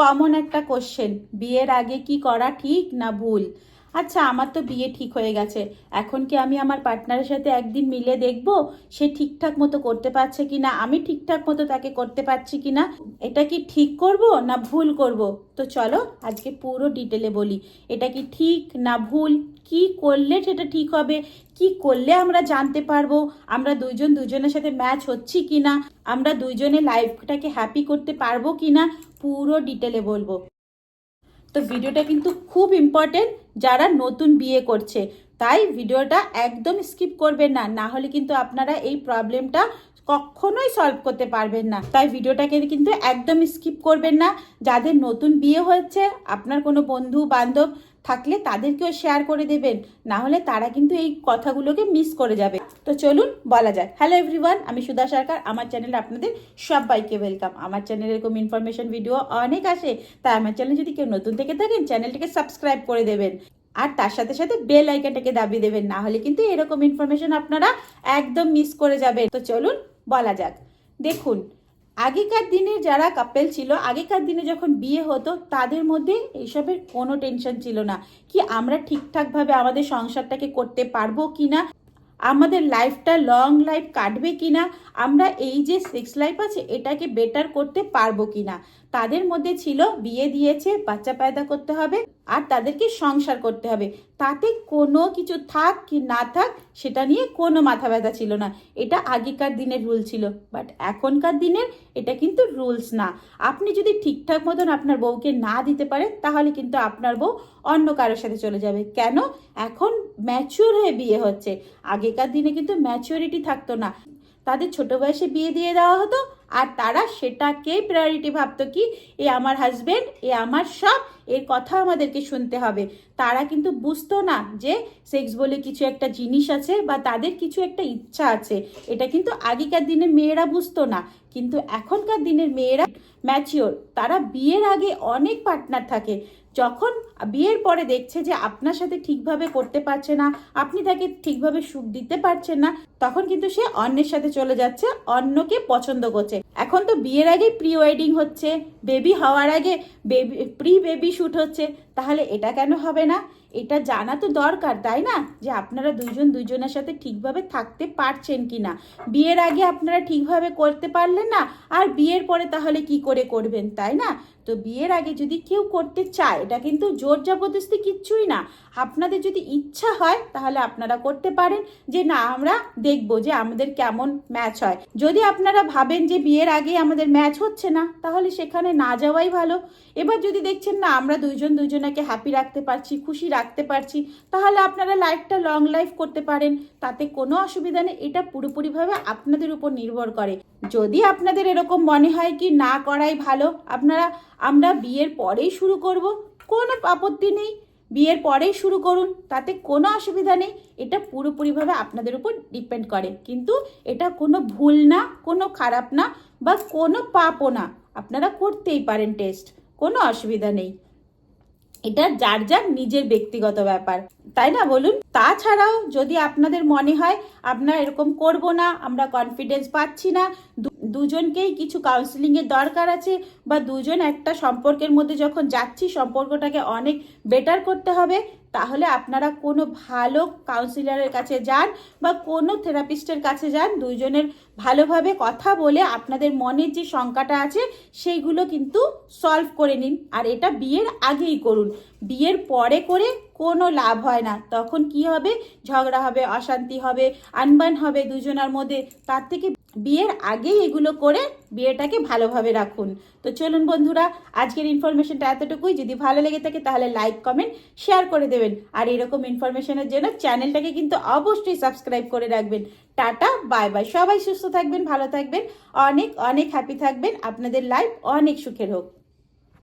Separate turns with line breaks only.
Common একটা question বিয়ের আগে কি করা ঠিক না ভুল? আচ্ছা আমার তো বিয়ে ঠিক হয়ে গেছে। এখন কি আমি আমার পার্টনারের সাথে একদিন মিলে দেখব সে ঠিকঠাক মতো করতে পারছে কি না আমি ঠিকঠাক মতো তাকে করতে পারছি কি না এটা কি ঠিক করব না ভুল করব? তো চলো, আজকে পুরো ডিটেলে বলি। এটা কি ঠিক না ভুল? কি করলে সেটা ঠিক হবে? কি করলে আমরা জানতে পারব? আমরা দুইজন দুজনের সাথে ম্যাচ হচ্ছি কি না আমরা দুইজনে লাইফটাকে হ্যাপি করতে পারব কি না পুরো ডিটেলে বলব। তো ভিডিওটা কিন্তু খুব ইম্পর্টেন্ট যারা নতুন বিয়ে করছে। তাই ভিডিওটা একদম স্কিপ করবেন না। না হলে কিন্তু আপনারা এই প্রবলেমটা কখনোই সলভ করতে পারবেন না। তাই ভিডিওটাকে কিন্তু একদম স্কিপ করবেন না। যাদের নতুন বিয়ে হয়েছে, আপনার কোনো বন্ধু বান্ধব থাকলে তাদেরকেও শেয়ার করে দেবেন। না হলে তারা কিন্তু এই কথাগুলোকে মিস করে যাবে। তো চলুন বলা যাক। হ্যালো এভরিওয়ান আমি সুধা সরকার। আমার চ্যানেলে আপনাদের সবাইকে ওয়েলকাম আমার চ্যানেলে এরকম ইনফরমেশন ভিডিও অনেক আসে। তাই আমার চ্যানেল যদি কেউ নতুন থেকে থাকেন চ্যানেলটিকে সাবস্ক্রাইব করে দেবেন। আর তার সাথে সাথে বেল আইকনটাকে দাবি দেবেন। না হলে কিন্তু এরকম ইনফরমেশন আপনারা একদম মিস করে যাবেন। তো চলুন বলা যাক। দেখুন আগেকার দিনে যারা কাপেল ছিল, আগেকার দিনে যখন বিয়ে হতো, তাদের মধ্যে এইসবের কোনো টেনশন ছিল না কি আমরা ঠিকঠাকভাবে আমাদের সংসারটাকে করতে পারব কি না আমাদের লাইফটা লং লাইফ কাটবে কি না আমরা এই যে সেক্স লাইফ আছে, এটাকে বেটার করতে পারব কি না তাদের মধ্যে ছিল বিয়ে দিয়েছে, বাচ্চা পায়দা করতে হবে আর তাদেরকে সংসার করতে হবে। তাতে কোনো কিছু থাক কি না থাক সেটা নিয়ে কোনো মাথা ব্যথা ছিল না। এটা আগেকার দিনের রুল ছিল। বাট এখনকার দিনের এটা কিন্তু রুলস না। আপনি যদি ঠিকঠাক মতন আপনার বউকে না দিতে পারেন, তাহলে কিন্তু আপনার বউ অন্য কারোর সাথে চলে যাবে। কেন? এখন ম্যাচিওর হয়ে বিয়ে হচ্ছে। আগেকার দিনে কিন্তু ম্যাচিওরিটি থাকতো না। তাদের ছোট বয়সে বিয়ে দিয়ে দেওয়া হতো, আর তারা সেটাকেই প্রায়োরিটি ভাবতো কি, এ আমার হাজবেন্ড এ আমার সব, এর কথা আমাদেরকে শুনতে হবে। তারা কিন্তু বুঝতো না যে সেক্স বলে কিছু একটা জিনিস আছে বা তাদের কিছু একটা ইচ্ছা আছে। এটা কিন্তু আগেকার দিনে মেয়েরা বুঝতো না। কিন্তু এখনকার দিনের মেয়েরা ম্যাচিওর তারা বিয়ের আগে অনেক পার্টনার থাকে। যখন বিয়ের পরে দেখছে যে আপনার সাথে ঠিকভাবে করতে পারছে না, আপনি তাকে ঠিকভাবে সুখ দিতে পারছেন না, তখন কিন্তু সে অন্যের সাথে চলে যাচ্ছে, অন্যকে পছন্দ করছে। এখন তো বিয়ের আগে প্রি ওয়েডিং হচ্ছে, বেবি হওয়ার আগে বেবি প্রি বেবি শ্যুট হচ্ছে, তাহলে এটা কেন হবে না? এটা জানা তো দরকার, তাই না? যে আপনারা দুজন দুজনের সাথে ঠিকভাবে থাকতে পারছেন কি না? বিয়ের আগে আপনারা ঠিকভাবে করতে পারলেন না, আর বিয়ের পরে তাহলে কি করে করবেন, তাই না? তো বিয়ের আগে যদি কেউ করতে চায়, এটা কিন্তু জোর জবরদস্তি কিচ্ছুই না। আপনাদের যদি ইচ্ছা হয়, তাহলে আপনারা করতে পারেন। যে না, আমরা দেখব যে আমাদের কেমন ম্যাচ হয়। যদি আপনারা ভাবেন যে বিয়ের আগে আমাদের ম্যাচ হচ্ছে না, তাহলে সেখানে না যাওয়াই ভালো। এবার যদি দেখছেন, না, আমরা দুইজন দুইজনাকে হ্যাপি রাখতে পারছি, খুশি রাখতে পারছি, তাহলে আপনারা লাইফটা লং লাইফ করতে পারেন। তাতে কোনো অসুবিধা নেই। এটা পুরোপুরিভাবে আপনাদের উপর নির্ভর করে। যদি আপনাদের এরকম মনে হয় কি না করাই ভালো, আপনারা, আমরা বিয়ের পরেই শুরু করব। কোনো আপত্তি নেই। বিয়ের পরেই শুরু করুন। তাতে কোনো অসুবিধা নেই। এটা পুরোপুরিভাবে আপনাদের উপর ডিপেন্ড করে। কিন্তু এটা কোনো ভুল না, কোনো খারাপ না বা কোনো পাপও না। আপনারা করতেই পারেন টেস্ট। কোনো অসুবিধা নেই। এটা যার যার নিজের ব্যক্তিগত ব্যাপার। তাই না বলুন? তাছাড়াও যদি আপনাদের মনে হয় আপনারা এরকম করব না, আমরা কনফিডেন্স পাচ্ছি না দুজনকেই কিছু কাউন্সিলিংয়ের দরকার আছে বা দুজন একটা সম্পর্কের মধ্যে যখন যাচ্ছি, সম্পর্কটাকে অনেক বেটার করতে হবে তাহলে আপনারা কোনো ভালো কাউন্সিলরের কাছে যান বা কোনো থেরাপিস্টের কাছে যান, দুইজনের ভালোভাবে কথা বলে আপনাদের মনের যে শঙ্কাটা আছে সেইগুলো কিন্তু সলভ করে নিন। আর এটা বিয়ের আগেই করুন। বিয়ের পরে করে কোনো লাভ হয় না। তখন কি হবে? ঝগড়া হবে, অশান্তি হবে, আনবান হবে দুজনের মধ্যে। তার থেকে বিয়ের আগেই এগুলো করে বিয়েটাকে ভালোভাবে রাখুন। তো চলুন বন্ধুরা, আজকের ইনফরমেশনটা এতটুকুই। যদি ভালো লেগে থাকে তাহলে লাইক কমেন্ট শেয়ার করে দেবেন। আর এরকম ইনফরমেশনের জন্য চ্যানেলটাকে কিন্তু অবশ্যই সাবস্ক্রাইব করে রাখবেন। টাটা বাই বাই সবাই সুস্থ থাকবেন, ভালো থাকবেন। অনেক অনেক হ্যাপি থাকবেন। আপনাদের লাইফ অনেক সুখের হোক।